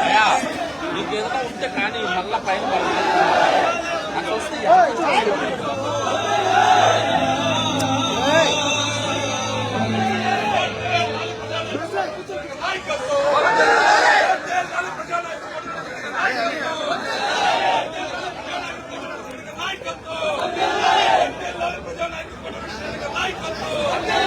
అయ్యా నీకు ఏదైనా ఉంటే కానీ మళ్ళా పైన పడుతుంది అట్లా వస్తే No!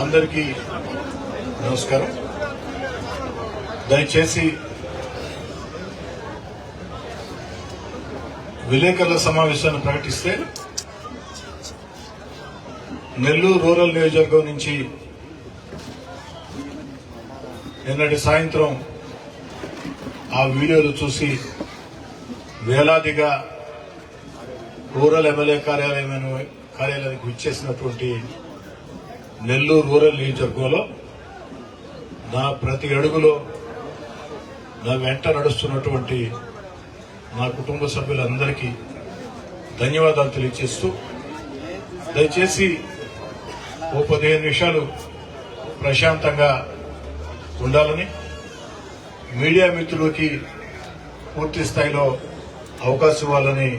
అందరికీ నమస్కారం. దయచేసి విలేకరుల సమావేశాన్ని ప్రకటిస్తే నెల్లూరు రూరల్ నియోజకవర్గం నుంచి నిన్నటి సాయంత్రం ఆ వీడియోలు చూసి వేలాదిగా రూరల్ ఎమ్మెల్యే కార్యాలయం కార్యాలయానికి విచ్చేసినటువంటి నెల్లూరు రూరల్ నియోజకవర్గంలో నా ప్రతి అడుగులో నా వెంట నడుస్తున్నటువంటి నా కుటుంబ సభ్యులందరికీ ధన్యవాదాలు తెలియజేస్తూ దయచేసి ఓ పదిహేను నిమిషాలు ప్రశాంతంగా ఉండాలని మీడియా మిత్రులకి పూర్తి స్థాయిలో అవకాశం ఇవ్వాలని